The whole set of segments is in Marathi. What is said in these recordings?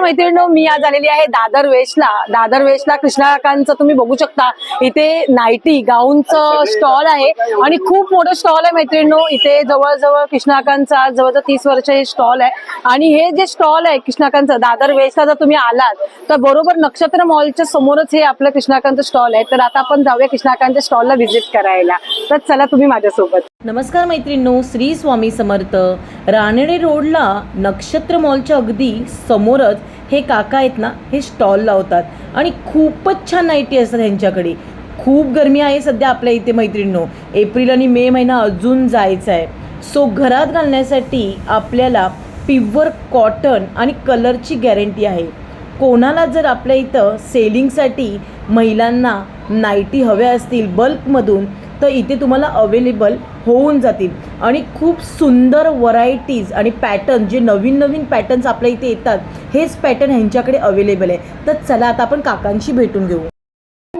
नमस्कार मैत्रिणी मी आज आलेली आहे दादर वेस्टला दादर वेस्टला कृष्णाकांचं तुम्ही बघू शकता. इथे नाईटी गाऊनचं स्टॉल आहे आणि खूप मोठं स्टॉल आहे मैत्रिणींनो. इथे जवळजवळ कृष्णाकांचा जवळजवळ तीस वर्ष हे स्टॉल आहे. आणि हे जे स्टॉल आहे कृष्णाकांचं दादर वेस्टला जर तुम्ही आलात तर बरोबर नक्षत्र मॉलच्या समोरच हे आपलं कृष्णाकांचं स्टॉल आहे. तर आता आपण जाऊया कृष्णाकांच्या स्टॉलला व्हिजिट करायला. तर चला तुम्ही माझ्यासोबत. नमस्कार मैत्रिणींनो श्री स्वामी समर्थ. रानडे रोडला नक्षत्र मॉलच्या अगदी समोरच हे काका आहेत ना हे स्टॉल लावतात. आणि खूपच छान नाईटी असतात ह्यांच्याकडे. खूप गरमी आहे सध्या आपल्या इथे मैत्रिणींनो. एप्रिल आणि मे महिना अजून जायचा आहे. सो घरात घालण्यासाठी आपल्याला पिव्वर कॉटन आणि कलरची गॅरंटी आहे. कोणाला जर आपल्या इथं सेलिंगसाठी महिलांना नाईटी हव्या असतील बल्कमधून तर इथे तुम्हाला अवेलेबल होऊन जातील. आणि खूप सुंदर व्हरायटीज आणि पॅटर्न जे नवीन नवीन पॅटर्न्स आपल्या इथे येतात हेच पॅटर्न ह्यांच्याकडे अवेलेबल आहे. तर चला आता आपण काकांशी भेटून घेऊ.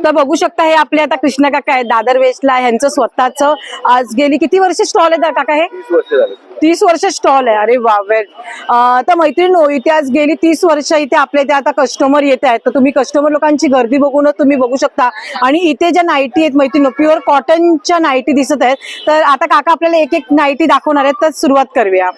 तर बघू शकता हे आपले आता कृष्णा काका आहे दादर वेस्टला ह्यांचं स्वतःच. आज गेली किती वर्ष स्टॉल आहे काका हे? तीस वर्ष स्टॉल आहे. अरे वा वेल तर मैत्रिणी इथे आज गेली तीस वर्ष इथे आपल्या इथे आता कस्टमर येत आहेत. तर तुम्ही कस्टमर लोकांची गर्दी बघूनच तुम्ही बघू शकता. आणि इथे ज्या नाईटी आहेत मैत्रिणी प्युअर कॉटनच्या नाईटी दिसत आहेत. तर आता काका आपल्याला एक एक नाईटी दाखवणार आहेत तर सुरुवात करूया.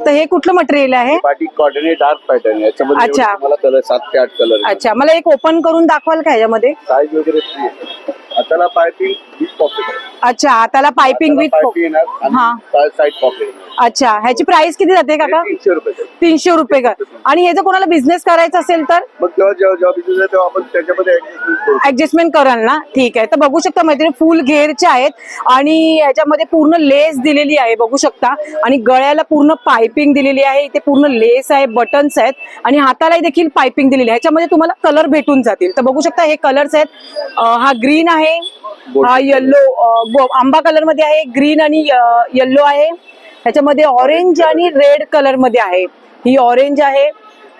तर हे कुठलं मटेरियल आहे? बाटिक कॉटन आहे डार्क पॅटर्न याच्यामध्ये अच्छा. एवढे तुम्हाला कलर सात ते आठ कलर अच्छा मला एक ओपन करून दाखवाल का याच्यामध्ये? साईज वगैरे फ्री आहे. हाताला पायपिंग विथ पॉकेट अच्छा हाताला पायपिंग विथ येणार हा. आणि साईड पॉकेट अच्छा ह्याची प्राइस किती जाते काका? तीनशे रुपये तीनशे रुपये का? आणि हे जर कोणाला बिझनेस करायचा असेल तर? मग जेव्हा जेव्हा जेव्हा business आहे तेव्हा आपण त्याच्यामध्ये adjustment करू. ऍडजस्टमेंट कराल ना? ठीक आहे. तर बघू शकता मैत्रिणी फुल घेरचे आहेत आणि याच्यामध्ये पूर्ण लेस दिलेली आहे बघू शकता. आणि गळ्याला पूर्ण पायपिंग दिलेली आहे. इथे पूर्ण लेस आहे बटन्स आहेत आणि हातालाही देखील पायपिंग दिलेली आहे. ह्याच्यामध्ये तुम्हाला कलर भेटून जातील. तर बघू शकता हे कलर्स आहेत. हा ग्रीन आहे. हा येल्लो आंबा कलरमध्ये आहे ग्रीन आणि येल्लो आहे. ह्याच्यामध्ये ऑरेंज आणि रेड कलरमध्ये आहे. ही ऑरेंज आहे.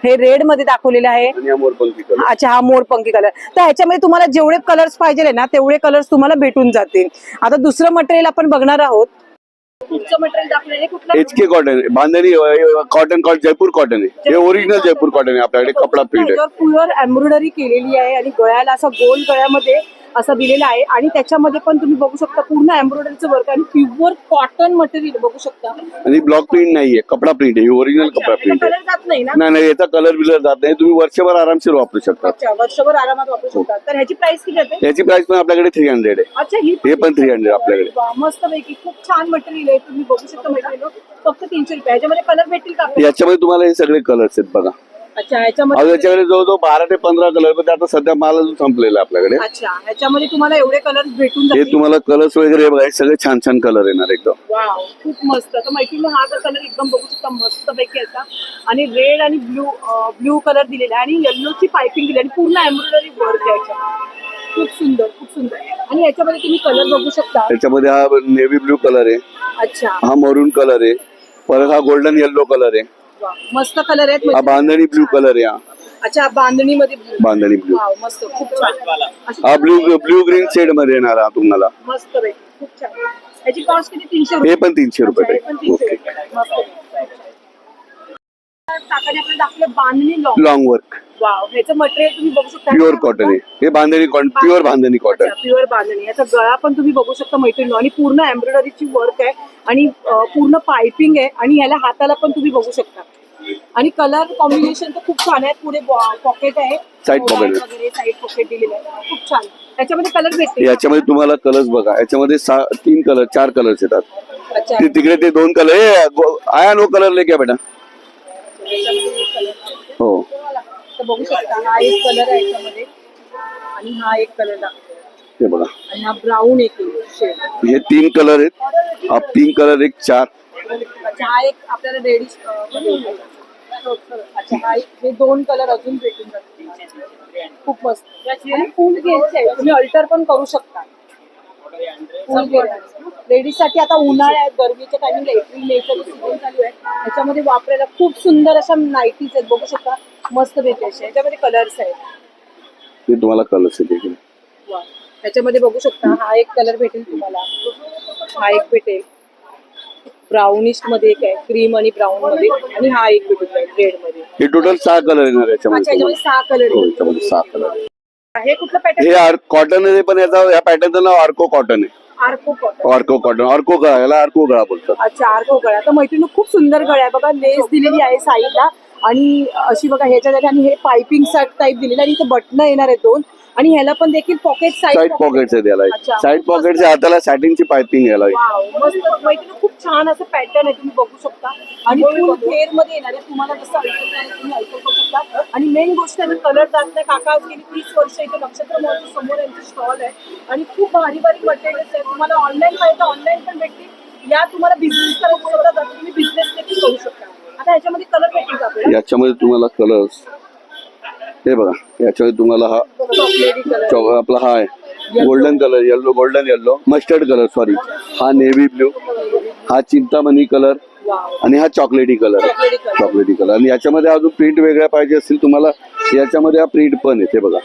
हे रेडमध्ये दाखवलेलं आहे. हा अच्छा हा मोरपंखी कलर तर ह्याच्यामध्ये तुम्हाला जेवढे कलर्स पाहिजे ना तेवढे कलर्स तुम्हाला भेटून जातील. आता दुसरं मटेरियल आपण बघणार आहोत. मटेरियल कुठलं H K cotton bandhani cotton cotton Jaipur cotton आहे. हे ओरिजिनल जयपूर कॉटन आहे आपल्याकडे कपडा प्रिंट आहे. प्युअर एम्ब्रॉयडरी केलेली आहे आणि गळ्याला असं गोल गळ्यामध्ये असं दिलेलं आहे. आणि त्याच्यामध्ये पण तुम्ही बघू शकता पूर्ण एम्ब्रॉयडरीचं वर्क आणि प्युअर कॉटन मटेरियल बघू शकता. आणि ब्लॉक प्रिंट नाहीये. कपडा प्रिंट आहे. ओरिजिनल कपडा प्रिंट आहे. कलर जात नाही ना? नाही नाही याचा कलर बिलर जात नाही. तुम्ही वर्षभर आरामशीर वापरू शकता. अच्छा वर्षभर आरामात वापरू शकता. तर ह्याची प्राइस किती येते याची प्राइस पण आपल्याकडे थ्री हंड्रेड आहे. अच्छा ही हे पण 300 आपल्याकडे. मस्त पैकी खूप छान मटेरियल आहे. तुम्ही बघू शकता मटेरियल फक्त तीनशे रुपये. ह्याच्यामध्ये कलर भेटतील का आपल्याला? याच्यामध्ये तुम्हाला हे सगळे कलर्स आहेत बघा. अच्छा ह्याच्यामध्ये अहो याच्याकडे जवळजवळ बारा ते पंधरा कलर पण आता सध्या माल अजून संपलेला आहे आपल्याकडे. अच्छा ह्याच्यामध्ये तुम्हाला एवढे कलर भेटून हे जातील? तुम्हाला कलर्स वगैरे बघा हे सगळे छान छान कलर येणार एकदम. वाव खूप मस्त. तर माहिती हा तर कलर एकदम बघू शकता मस्त पैकी याचा आणि रेड आणि ब्ल्यू ब्ल्यू कलर दिलेला आहे आणि येल्लोची पायपिंग दिली आणि पूर्ण एम्ब्रॉयडरी वर्क आहे याच्यामध्ये. खूप सुंदर खूप सुंदर. आणि याच्यामध्ये तुम्ही कलर बघू शकता. त्याच्यामध्ये हा नेव्ही ब्ल्यू कलर आहे. अच्छा. हा मरून कलर आहे. परत हा गोल्डन येल्लो कलर आहे. मस्त कलर आहेत हा म्हणजे- बांधणी ब्ल्यू कलर आहे हा अच्छा बांधणीमध्ये blue. बांधणी ब्ल्यू वाव मस्त खूप छान. अशी हा ब्ल्यू ब्ल्यू ग्रीन शेडमध्ये येणार हा तुम्हाला. मस्त पैकी खूप छान. याची कॉस्ट किती? तीनशे हे रुपये पण तीनशे रुपये अच्छा, हे पण तीनशे ओके रुपये. मस्त. पैकी. काकाने आपल्याला दाखवलं bandhani long long work wow ह्याचं मटेरियल तुम्ही बघू शकता. प्युअर कॉटन आहे. हे bandhani cotton pure bandhani cotton pure bandhani. याचा गळा पण तुम्ही बघू शकता मैत्रिणी आणि पूर्ण एम्ब्रॉयडरीची वर्क आहे. आणि पूर्ण पायपिंग आहे. आणि ह्याला हाताला पण तुम्ही बघू शकता. आणि कलर कॉम्बिनेशन तर खूप छान आहे. पुढे पॉकेट आहे. Pocket. वगैरे साईड पॉकेट दिलेलं आहे. खूप छान. त्याच्यामध्ये कलर भेटते याच्यामध्ये तुम्हाला कलर्स बघा. याच्यामध्ये तीन कलर चार कलर्स येतात. तिकडे ते दोन कलर आया नो कलर लेके बेटा. याच्यामध्ये. हो. तर बघू शकता हा एक कलर आहे याच्यामध्ये. आणि हा एक कलर हे बघा. आणि हा ब्राऊन एक शेड हे तीन कलर आहेत. हा पिंक कलर एक चार. अच्छा हा एक आपल्याला रेडिश अच्छा हा एक हे दोन कलर अजून भेटून जातील. खूप मस्त. आणि फुल आहे तुम्ही अल्टर पण करू शकता. फुल लेडीजसाठी आता उन्हाळ्या आहेत गरमीच्या टायमिंगला एप्रिल मेचा जो सीझन चालू आहे त्याच्यामध्ये वापरायला खूप सुंदर अशा नाईटीज आहेत. बघू शकता. मस्त भेटायचे याच्यामध्ये कलर्स आहेत. हे तुम्हाला कलर्स. वा. त्याच्यामध्ये बघू शकता हा एक कलर भेटेल तुम्हाला. हा एक भेटेल. ब्राउनिशमध्ये एक आहे क्रीम आणि ब्राऊन मध्ये. आणि हा एक भेटून जाईल रेडमध्ये. हे टोटल सहा कलर येणार अच्छा याच्यामध्ये याच्यामध्ये तुम्हाला. सहा कलर हो याच्यामध्ये सहा कलर हे कुठलं हे पॅटर्न कॉटन आहे पण याचा या पॅटर्नचं नाव आर्को कॉटन आहे. आर्को कॉटन. आर्को गळा याला आर्को गळा बोलतात. अच्छा आर्को गळा. तर मैत्रिणी खूप सुंदर गळा आहे. बघा लेस दिलेली आहे साईडला. आणि अशी बघा ह्याच्या आणि हे पायपिंग टाईप दिलेलं आणि इथे बटन येणार आहेत दोन. आणि ह्याला पण देखील पॉकेट साईड पॉकेट्स आहेत याला अच्छा. साईड पॉकेटच्या हाताला सॅटिनची पायपिंग याला आहे. वाव मस्त. मैत्रिणी खूप छान असं पॅटर्न आहे. तुम्ही बघू शकता. आणि फुल घेरमध्ये येणार आहे तुम्हाला जसं तुम्ही ऐकू पण शकता. आणि मेन गोष्ट आहे कलर जात नाही काका गेली तीस वर्ष इथे नक्षत्र मॉलच्या समोर यांची स्टॉल आहे. आणि खूप भारी भारी मटेरियल्स आहे. तुम्हाला ऑनलाईन पाहिजे ऑनलाईन पण भेटतील. या तुम्हाला बिझनेस करायचं तुम्ही बिझनेस देखील करू शकता. आता ह्याच्यामध्ये कलर भेटेल आपल्याला याच्यामध्ये तुम्हाला कलर्स हे बघा याच्यामध्ये तुम्हाला हा चॉकलेटी चॉक- आपला हा आहे. Golden colour yellow golden yellow mustard colour sorry हा नेव्ही ब्ल्यू हा चिंतामणी कलर आणि हा चॉकलेटी कलर चॉकलेटी कलर आणि याच्यामध्ये अजून प्रिंट वेगळ्या पाहिजे असतील तुम्हाला याच्यामध्ये हा प्रिंट पण येते बघा.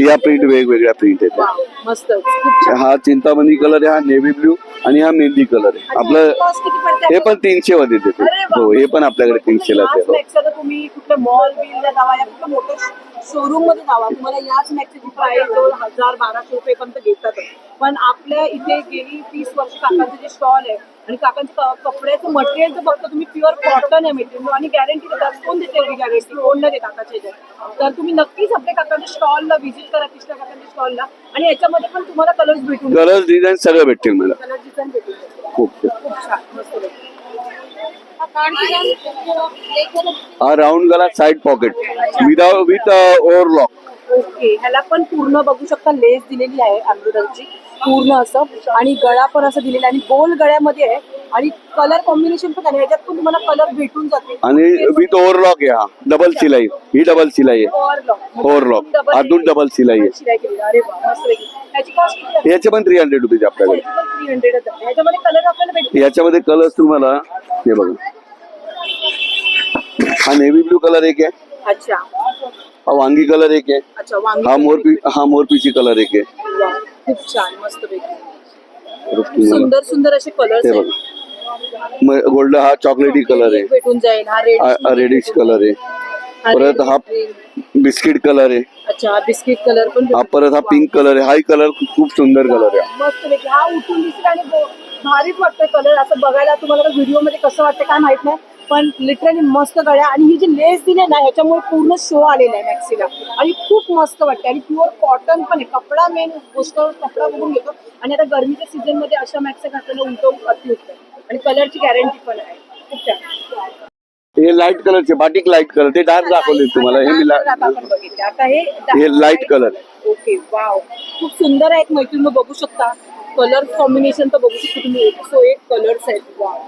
या प्रिंट वेगवेगळ्या प्रिंट आहेत मस्त. खूप छान. हा चिंतामणी कलर आहे हा नेव्ही ब्ल्यू आणि हा मेहंदी कलर आहे. आपलं कॉस्ट किती पडते हे पण तीनशे मध्ये देते. अरे वा. हो हे पण आपल्याकडे याच आहे हो. तर तुम्ही कुठल्या मॉल बिलला जावा या कुठल्या मोठ्या शोरूममध्ये जावा. तुम्हाला याच मॅक्सची प्राइस जवळ हजार बाराशे रुपये पर्यंत घेतात पण आपल्या इथे गेली तीस वर्ष काकांचे जे स्टॉल आहे आणि काकांचं क- कपड्याचं मटेरियल जर बघतो तुम्ही प्युअर कॉटन आहे मेटेरियल आणि गॅरंटी देतात कोण देते एवढी गॅरंटी कोण नाही देत काकाच्या तर तुम्ही नक्कीच आपल्या काकांच्या स्टॉलला व्हिजिट करा कृष्णा काकांच्या स्टॉलला आणि याच्यामध्ये पण तुम्हाला कलर्स भेटून कलर्स डिझाईन सगळं भेटतील मला. कलर डिझाईन भेटून. खूप खूप छान. मस्त भेटून. हा राऊंड गला side pocket without with overlock okay ह्याला पण पूर्ण बघू शकता लेस दिलेली आहे अमृताची पूर्ण असं. आणि गळा पण असं दिलेला आणि गोल गळ्यामध्ये आहे. आणि कलर कॉम्बिनेशन पण आहे. ह्याच्यात पण तुम्हाला कलर भेटून जाते. आणि विथ ओव्हरलॉक आहे. हा डबल शिलाई ही डबल शिलाई आहे. ओव्हरलॉक ओव्हरलॉक आतून डबल शिलाई आहे? याचे पण थ्री हंड्रेड रुपीज आपल्याकडे. कलर भेटतील. याच्यामध्ये कलर्स तुम्हाला हे बघा. हा नेव्ही ब्लू कलर एक आहे. अच्छा. हा वांगी कलर एक आहे. अच्छा वांगी हा मोरपी हा मोरपीची कलर एक आहे. वा, खूप छान मस्त पैकी सुंदर सुंदर असे हे बघा. गोल्ड हा चॉकलेटी कलर आहे. भेटून जाईल हा रेड रेडिश कलर आहे. परत हा बिस्किट कलर आहे. अच्छा बिस्किट कलर पण हा परत हा पिंक कलर आहे. हाही कलर खूप सुंदर कलर आहे. मस्त हा उठून दिसेल आणि भारीच वाटतोय कलर असं बघायला तुम्हाला व्हिडिओमध्ये कसं वाटतं काय माहीत नाही. पण लिटरली मस्त गळ्या आणि ही जी लेस दिली ना ह्याच्यामुळे पूर्ण शो आलेला आहे मॅक्सीला आणि खूप मस्त वाटते आणि प्युअर कॉटन पण आहे. कपडा मेन गोष्ट कपडा बघून घेतो. आणि आता गरमीच्या सीझनमध्ये अशा मॅक्स घातलेलं उलट अति उत्तम. आणि कलरची गॅरंटी पण आहे. खूप छान. हे लाइट कलरचे बाटिक लाइट कलर ते डार्क दाखवले तुम्हाला. हे हे light color. ओके वाव खूप सुंदर आहे मैत्रीण बघू शकता. कलर कॉम्बिनेशन तर बघू शकता तुम्ही. एक सो एक कलर्स आहेत. वाव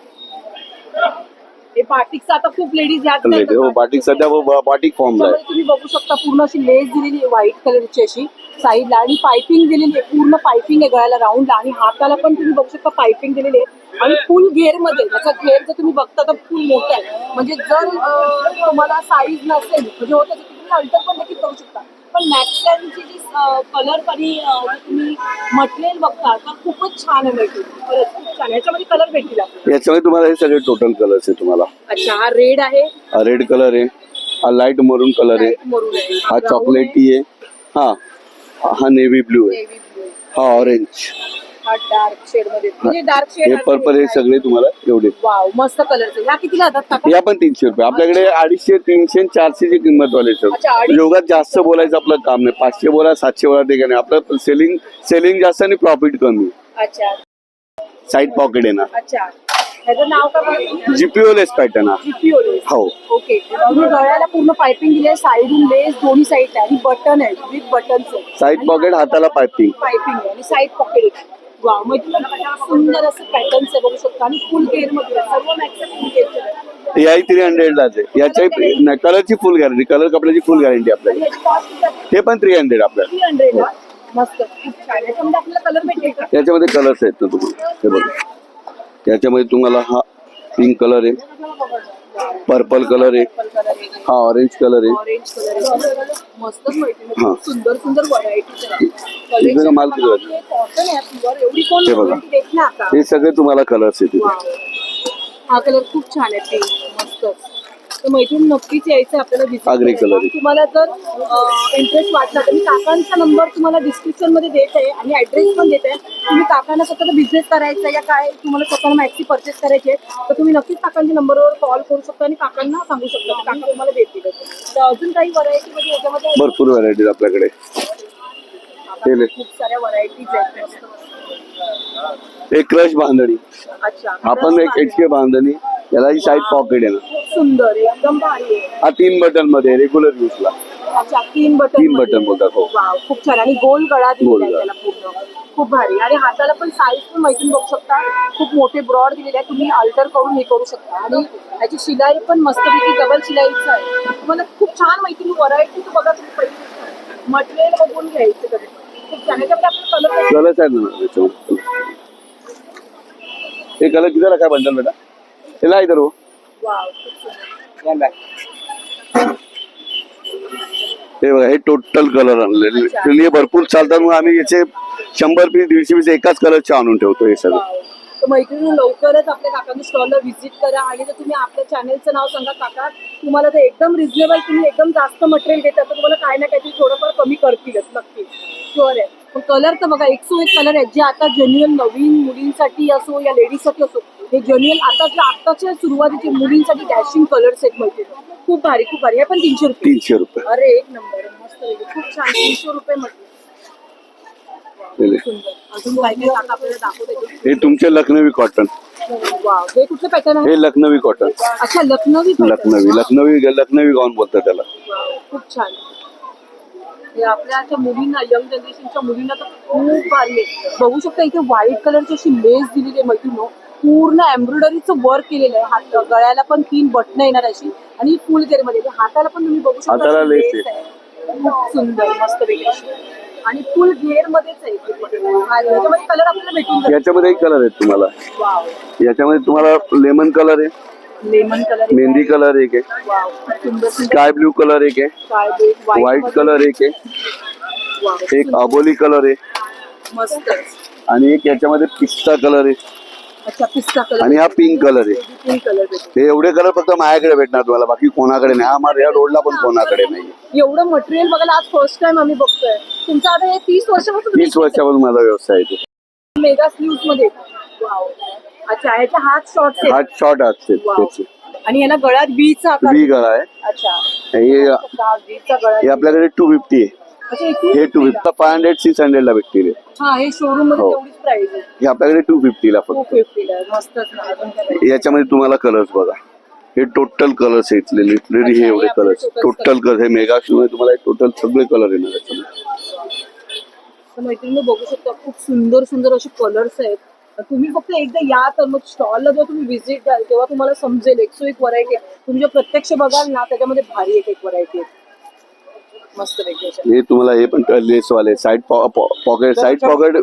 हे बाटिकचं आता खूप लेडीज याच कलर हो बाटिक सध्या बाटिक फॉर्मला आहे. तुम्ही बघू शकता पूर्ण अशी लेस दिलेली आहे व्हाईट कलरची अशी साईडला आणि पायपिंग दिलेली आहे. पूर्ण पायपिंग आहे गळ्याला राऊंडला आणि हाताला पण तुम्ही बघू शकता पायपिंग दिलेली आहे. आणि फुल घेरमध्ये त्याचा घेर जर तुम्ही बघता तर फुल मोठा आहे. म्हणजे जर तुम्हाला साईज नसेल म्हणजे होतं तुम्ही अल्टर पण देखील करू शकता. पण मॅक्सची जी कलर जे तुम्ही मटेरियल बघता तर खूपच छान आहे भेटेल खरंच खूप छान आहे. याच्यामध्ये कलर भेटतील आपल्याला. याच्यामध्ये तुम्हाला हे सगळे टोटल कलर्स आहे तुम्हाला. अच्छा हा रेड आहे. हा रेड कलर आहे. हा लाइट मरून कलर आहे. लाइट मरून आहे. हा brown चॉकलेटी आहे. हा हा नेव्ही ब्लू आहे, आहे navy blue. हा ऑरेंज हा डार्क शेडमध्ये. म्हणजे डार्क हे शेड पर्पल हे सगळे तुम्हाला एवढे. वाव मस्त कलरचे ह्या कितीला जातात काका? या पण तीनशे रुपये. आपल्याकडे अडीचशे तीनशे आणि चारशेची किंमत वाले सर अच्छा, अडीचशे. योगात जास्त बोलायचं आपलं काम नाही. पाचशे बोला सातशे बोला ते काय नाही. आपलं सेलिंग सेलिंग जास्त आणि प्रॉफिट कमी. अच्छा. साईड पॉकेट आहे ना. अच्छा. ह्याचं नाव काय म्हणतो जीपीओलेस पॅटर्न हा. जीपीओ हो. ओके तुम्ही गळ्याला पूर्ण पायपिंग दिली आहे साईडून लेस दोन्ही साईड आहे आणि बटन आहे विथ साईड पॉकेट हाताला पायपिंग पायपिंग आहे. आणि साईड पॉकेट वाव मग तुम्हाला सुंदर असं पॅटर्न्स आहे बघू शकता आणि फुल केअरमध्ये आहे. सर्व मॅक्स फुल केअर याही थ्री हंड्रेडलाच आहे. याच्या कलरची फुल गॅरंटी कलर कपड्याची फुल गॅरंटी याची कॉस्ट हे पण थ्री हंड्रेड आपल्याला. थ्री हंड्रेड मस्त. खूप छान. याच्यामध्ये आपल्याला कलर भेटेल का? याच्यामध्ये कलर्स आहेत ना तुम्हाला हे बघा. याच्यामध्ये तुम्हाला हा पिंक कलर आहे. पर्पल कलर आहे हा ऑरेंज कलर आहे ऑरेंज कलर आहे मस्तच माहिती हा. खूप सुंदर सुंदर बघा माल किती कॉटन आहे. प्युअर एवढी कोण हे बघा. देत आता. हे सगळे तुम्हाला कलर्स. तिथे हा कलर खूप छान आहे. पिंक तर मैत्रीण नक्कीच यायचं आपल्याला color. तुम्हाला जर इंटरेस्ट वाटला तर मी काकांचा नंबर तुम्हाला डिस्क्रिप्शनमध्ये देत आहे आणि ऍड्रेस पण देत आहे. तुम्ही काकांना स्वतःला बिझनेस करायचा या काय तुम्हाला स्वतःला मॅक्सी परचेस करायची आहे तर तुम्ही नक्कीच काकांच्या नंबरवर कॉल करू शकता आणि काकांना सांगू शकता. की काका तुम्हाला देतील. तर अजून काही व्हरायटी मध्ये याच्यामध्ये भरपूर व्हरायटीज आपल्याकडे. खूप साऱ्या व्हरायटीज आहेत. एक क्रश बांधणी. अच्छा आपण एक एचके बांधणी. याला ही साईड पॉकेट आहे ना. सुंदर आहे एकदम भारी आहे. हा तीन बटनमध्ये रेग्युलर युजला अच्छा तीन बटन तीन button बोलतात, हो. खूप छान. आणि गोल गळा दिलेला आहे गोल त्याला पूर्ण. खूप भारी. आणि हाताला पण साईज पण मैत्रीण बघू शकता. खूप मोठे ब्रॉड दिलेले आहे. तुम्ही अल्टर करून हे करू शकता. आणि याची शिलाई पण मस्तपैकी डबल शिलाईचं आहे. तुम्हाला खूप छान माहिती व्हरायटी बघा तुम्ही पहिली. मटेरियल बघून घ्यायचं कधी खूप छान. याच्यामध्ये आपण कलर कलर्स आहेत ना त्याच्यामध्ये हे कलर कितीला काय बंडल बेटा? त्याला इधर हो बघा हे टोटल कलर आणलेले हे भरपूर चालतात मग आम्ही याचे शंभर पीस दीडशे पीस एकाच कलरचे आणून ठेवतो हे सगळं. तर मैत्रिणी लवकरच आपल्या काकांच्या स्टॉलला व्हिजिट करा आणि जर तुम्ही आपल्या चॅनलचं नाव सांगा काका तुम्हाला तर एकदम रिझनेबल तुम्ही एकदम जास्त मटेरियल देतात तर तुम्हाला काय ना काहीतरी थोडंफार कमी करतीलच नक्की. शुअर आहे. पण कलर तर बघा एकशे एक कलर आहेत जे आता जेन्युअल नवीन मुलींसाठी असो या लेडीजसाठी असो हे जेन्युअल आता जे आताच्या सुरुवातीचे मुलींसाठी डॅशिंग कलर्स आहेत मैत्रिणी खूप भारी खूप भारी. हे पण तीनशे रुपये. तीनशे रुपये. अरे एक नंबर मस्त. आहे. खूप छान. तीनशे रुपये म्हटलं. ले. सुंदर अजून काय काय काका आपल्याला दाखवते हे तुमचे लखनवी कॉटन हे कुठलं पॅटर्न आहे? हे लखनवी कॉटन अच्छा लखनवी pattern. लखनवी लखनवी लखनवी गाऊन बोलतात त्याला. खूप छान. हे आपल्या अशा मुलींना यंग जनरेशनच्या मुलींना तर खूप भारी आहे. बघू शकता इथे व्हाईट कलरची अशी लेस दिलेली आहे मैत्रिणी पूर्ण एम्ब्रॉयडरीचं वर्क केलेलं आहे. हात गळ्याला पण तीन बटन येणार अशी आणि फुलमध्ये. हाताला पण तुम्ही बघू शकता हाताला अशी lace lace आहे. खूप सुंदर मस्त वेगळी आणि फुल घेर मध्येच आहे याच्यामध्ये कलर आपल्याला भेटून जाईल याच्यामध्ये एक कलर आहेत तुम्हाला. वाव याच्यामध्ये तुम्हाला लेमन कलर आहे. लेमन कलर मेहंदी कलर एक आहे. वाव खूप सुंदर सुंदर. स्काय ब्ल्यू कलर एक आहे. व्हाईट. कलर एक आहे. एक अबोली कलर आहे. मस्त. आणि एक याच्यामध्ये पिस्ता कलर आहे. अच्छा पिस्ता कलर आणि हा पिंक कलर आहे. पिंक कलर भेटेल. हे एवढे कलर फक्त माझ्याकडे भेटणार तुम्हाला बाकी कोणाकडे नाही. हा मार या रोडला पण कोणाकडे नाही. एवढं मटेरियल बघायला आज फर्स्ट टाइम आम्ही बघतोय. तुमचं आता हे तीस वर्षापासून तीस वर्षापासून माझा व्यवसाय आहे तो. मेगा स्लीव्हमध्ये. अच्छा हात शॉर्ट हा शॉर्ट असते त्याचे आणि याला गळ्यात बीचा आकार वी गळा आहे. अच्छा. हे हे आपल्याकडे टू फिफ्टी आहे. हे two fifty five hundred six हंड्रेडला भेटतील. हे. हा हे शोरूममध्ये हो. तेवढीच प्राइस आहे. हे आपल्याकडे टू फिफ्टीला टू फक्त. फिफ्टीला मस्तच ना अजून काय याच्यामध्ये तुम्हाला कलर्स बघा. हे टोटल कलर्स आहेत लिटरली हे एवढे कलर्स टोटल कलर हे मेगा शू मध्ये तुम्हाला टोटल सगळे कलर येणार याच्यामध्ये तर मैत्रिणी बघू शकता खूप सुंदर सुंदर असे कलर्स आहेत. तर तुम्ही फक्त एकदा या तर मग स्टॉलला जेव्हा तुम्ही व्हिजिट द्याल तेव्हा तुम्हाला समजेल. एकशे एक व्हरायटी तुम्ही जेव्हा प्रत्यक्ष बघाल ना त्याच्यामध्ये भारी एक एक व्हरायटी आहे. मस्त. हे तुम्हाला हे पण लेस वाले साईड पॉकेट साईड पॉकेट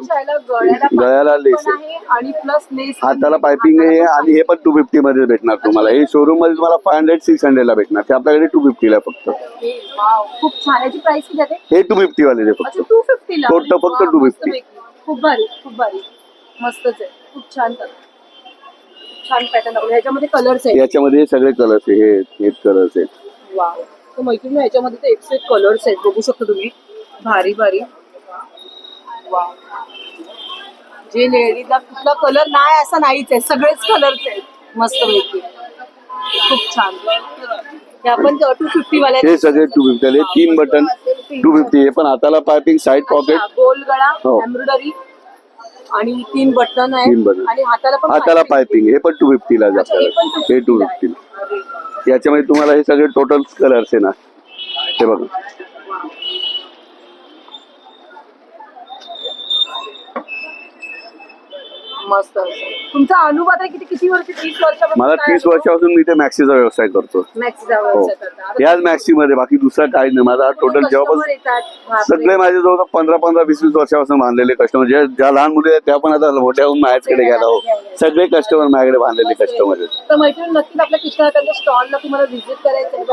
गळ्याला आहे. आणि प्लस लेस हाताला पायपिंग आहे आणि हे पण टू फिफ्टी मध्ये भेटणार तुम्हाला. हे शोरूममध्ये तुम्हाला फाय हंड्रेड सिक्स हंड्रेडला भेटणार. ते आपल्याकडे टू फिफ्टीला फक्त. वाव खूप छान. याची प्राइस किती आहे? हे टू फिफ्टी वाले फक्त. टू फिफ्टीला Total फक्त 250. खूप भारी खूप भारी. मस्तच आहे. खूप छान. छान पॅटर्न दाखवलं ह्याच्यामध्ये कलर्स आहेत. याच्यामध्ये हे सगळे कलर्स आहे हे कलर्स आहे तर मैत्रिणी ह्याच्यामध्ये तर एकशे एक कलर्स आहेत. बघू शकता तुम्ही. भारी भारी. जे लेडीजला कुठला कलर नाही असा नाहीच आहे. सगळेच कलर्स आहेत. मस्त पैकी. खूप छान. हे आपण टू फिफ्टी वाले हे सगळे टू फिफ्टी तीन बटन टू फिफ्टी हे पण हाताला पायपिंग साईड पॉकेट गोल गळा हो. एम्ब्रॉयडरी आणि तीन बटन आहे. आणि हाताला पण हाताला पायपिंग हे पण टू फिफ्टीला अच्छा, हे टू 250 ला फिफ्टी. याच्यामध्ये तुम्हाला हे सगळे टोटल कलर्स येणार. हे बघा. मस्त. तुमचा अनुभव आता किती किती वर्ष तीस वर्षापासून मला तीस वर्षापासून मी ते मॅक्सीचा व्यवसाय करतो मॅक्स हो. याच मॅक्सी मध्ये बाकी दुसरा काही नाही. माझा टोटल जेव्हापासून सगळे माझे जवळ पंधरा पंधरा वीस वीस वर्षापासून बांधलेले कस्टमर ज्या ज्या लहान मुली आहेत त्या पण आता मोठ्या होऊन माझ्याकडे घ्यायला हो सगळे कस्टमर माझ्याकडे बांधलेले कस्टमर आहेत. तर मैत्रिणी नक्कीच आपल्या कृष्णाकांच्या स्टॉलला तुम्हाला व्हिजिट करायचं